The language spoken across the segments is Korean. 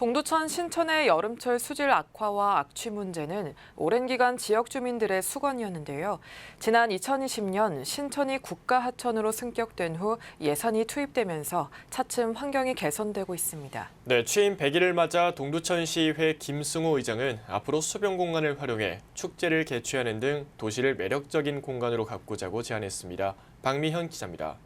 동두천 신천의 여름철 수질 악화와 악취 문제는 오랜 기간 지역 주민들의 수건이었는데요. 지난 2020년 신천이 국가 하천으로 승격된 후 예산이 투입되면서 차츰 환경이 개선되고 있습니다. 네, 취임 100일을 맞아 동두천시의회 김승호 의장은 앞으로 수변 공간을 활용해 축제를 개최하는 등 도시를 매력적인 공간으로 가꾸자고 제안했습니다. 박미현 기자입니다.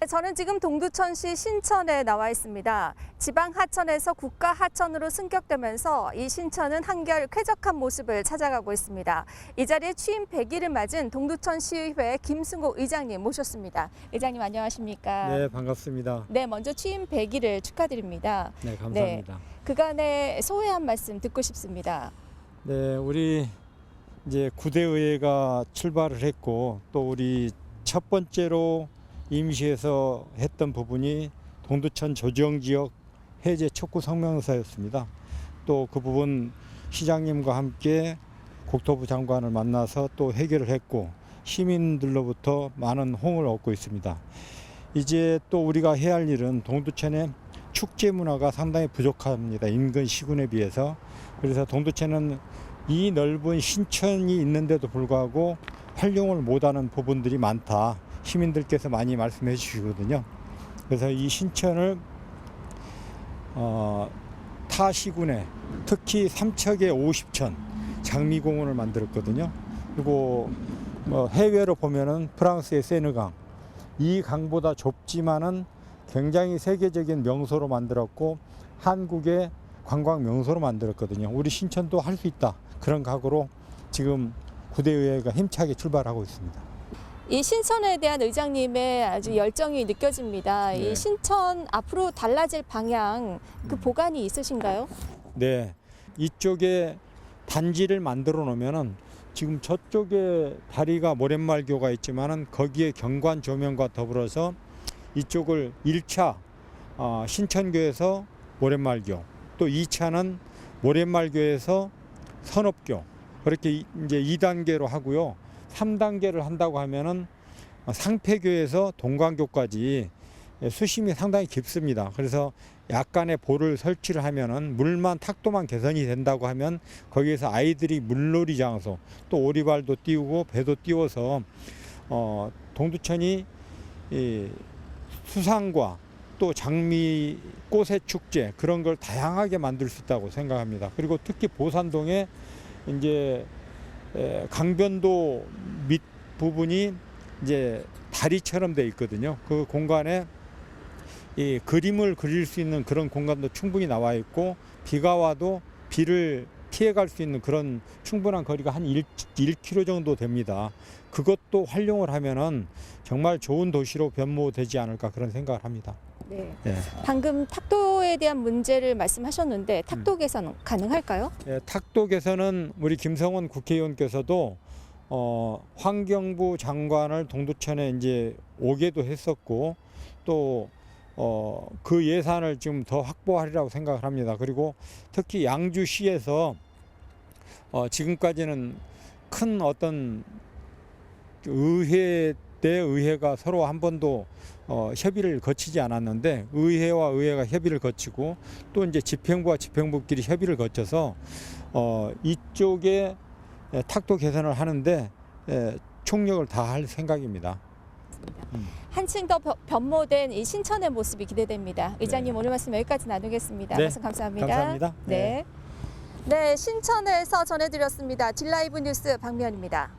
네, 저는 지금 동두천시 신천에 나와 있습니다. 지방 하천에서 국가 하천으로 승격되면서 이 신천은 한결 쾌적한 모습을 찾아가고 있습니다. 이 자리에 취임 100일을 맞은 동두천시의회 김승호 의장님 모셨습니다. 의장님 안녕하십니까? 네, 반갑습니다. 네, 먼저 취임 100일을 축하드립니다. 네, 감사합니다. 그간의 소회 한 말씀 듣고 싶습니다. 네, 우리 이제 구대의회가 출발을 했고 또 우리 첫 번째로 임시에서 했던 부분이 동두천 조정 지역 해제 촉구 성명서였습니다. 또 그 부분 시장님과 함께 국토부 장관을 만나서 또 해결을 했고 시민들로부터 많은 호응을 얻고 있습니다. 이제 또 우리가 해야 할 일은 동두천의 축제 문화가 상당히 부족합니다. 인근 시군에 비해서. 그래서 동두천은 이 넓은 신천이 있는데도 불구하고 활용을 못하는 부분들이 많다. 시민들께서 많이 말씀해 주시거든요. 그래서 이 신천을 어, 타 시군에 특히 삼척의 50천 장미공원을 만들었거든요. 그리고 뭐 해외로 보면은 프랑스의 세느강 이 강보다 좁지만은 굉장히 세계적인 명소로 만들었고 한국의 관광 명소로 만들었거든요. 우리 신천도 할 수 있다. 그런 각오로 지금 구대의회가 힘차게 출발하고 있습니다. 이 신천에 대한 의장님의 아주 열정이 느껴집니다. 네. 이 신천 앞으로 달라질 방향 그 음. 보관이 있으신가요? 네. 이쪽에 단지를 만들어 놓으면은 지금 저쪽에 다리가 모랫말교가 있지만은 거기에 경관 조명과 더불어서 이쪽을 1차 어, 신천교에서 모랫말교 또 2차는 모랫말교에서 선업교 그렇게 이- 이제 2단계로 하고요. 3단계를 한다고 하면은 어, 상패교에서 동광교까지 예, 수심이 상당히 깊습니다. 그래서 약간의 볼을 설치를 하면은 물만 탁도만 개선이 된다고 하면 거기에서 아이들이 물놀이 장소 또 오리발도 띄우고 배도 띄워서 어 동두천이 이 수상과 또 장미 꽃의 축제 그런 걸 다양하게 만들 수 있다고 생각합니다. 그리고 특히 보산동에 이제 에, 강변도 밑 부분이 이제 다리처럼 돼 있거든요. 그 공간에 이 그림을 그릴 수 있는 그런 공간도 충분히 나와 있고 비가 와도 비를 피해갈 수 있는 그런 충분한 거리가 한 1, 1km 정도 됩니다. 그것도 활용을 하면은 정말 좋은 도시로 변모되지 않을까 그런 생각을 합니다. 네. 예. 방금 탁도 에 대한 문제를 말씀하셨는데 탁도 음. 개선 가능할까요? 예, 탁도 개선은 우리 김성원 국회의원께서도 어, 환경부 장관을 동두천에 이제 오게도 했었고 또 어, 그 예산을 지금 더 확보하리라고 생각을 합니다. 그리고 특히 양주시에서 어, 지금까지는 큰 어떤 의회 대 의회가 서로 한 번도 어, 협의를 거치지 않았는데 의회와 의회가 협의를 거치고 또 이제 집행부와 집행부끼리 협의를 거쳐서 어, 이쪽에 에, 탁도 개선을 하는데 에, 총력을 다할 생각입니다. 한층 더 벼- 변모된 이 신천의 모습이 기대됩니다. 의장님 네. 오늘 말씀 여기까지 나누겠습니다. 네. 말씀 감사합니다. 감사합니다. 네. 네, 신천에서 전해드렸습니다. 딜라이브 뉴스 박미연입니다.